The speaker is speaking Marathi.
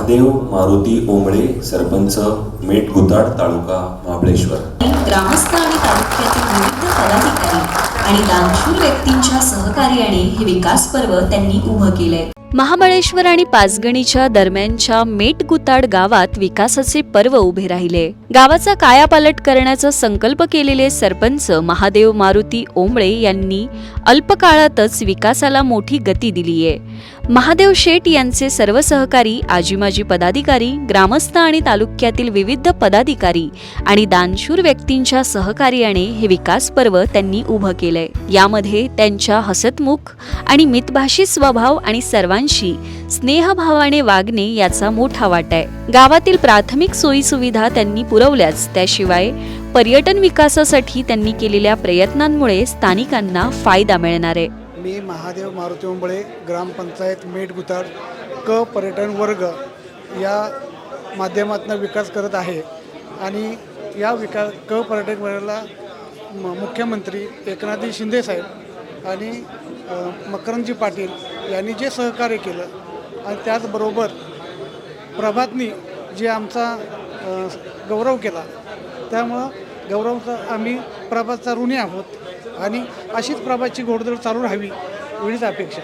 महादेव मारुती ओंबळे सरपंच मेट गुताड तालुका महाबळेश्वर. ग्रामस्थ आणि तालुक्यातील विविध पदाधिकारी आणि दानशूर व्यक्तींच्या सहकार्याने हे विकास पर्व त्यांनी उभं केलंय. महाबळेश्वर आणि पाचगणीच्या दरम्यानच्या मेटगुताड गावात विकासाचे पर्व उभे राहिले. गावाचा कायापालट करण्याचा संकल्प केलेले सरपंच महादेव मारुती ओंबळे यांनी अल्पकाळातच विकासाला मोठी गती दिलीये. महादेव शेठ यांचे सर्व सहकारी आजीमाजी पदाधिकारी ग्रामस्थ आणि तालुक्यातील विविध पदाधिकारी आणि दानशूर व्यक्तींच्या सहकार्याने हे विकास पर्व त्यांनी उभं केलंय. यामध्ये त्यांच्या हसतमुख आणि मितभाषी स्वभाव आणि सर्वांशी स्नेहभावाने वागणे याचा मोठा वाटा आहे. गावातील प्राथमिक सोयी सुविधा त्यांनी पुरवल्याच. त्याशिवाय पर्यटन विकासासाठी त्यांनी केलेल्या प्रयत्नांमुळे स्थानिकांना फायदा मिळणार आहे. मी महादेव मारुती उंबळे ग्रामपंचायत मेट क पर्यटन वर्ग या माध्यमातून विकास करत आहे. आणि या विकास क पर्यटन वर्गाला म- मुख्यमंत्री एकनाथजी शिंदेसाहेब आणि मकरंदजी पाटील यांनी जे सहकार्य केलं आणि त्याचबरोबर प्रभातनी जे आमचा गौरव केला त्यामुळं गौरवचा आम्ही प्रभातचा ऋणी आहोत आणि अशीच प्रभातची घोडदौड चालू राहावी एवढीच अपेक्षा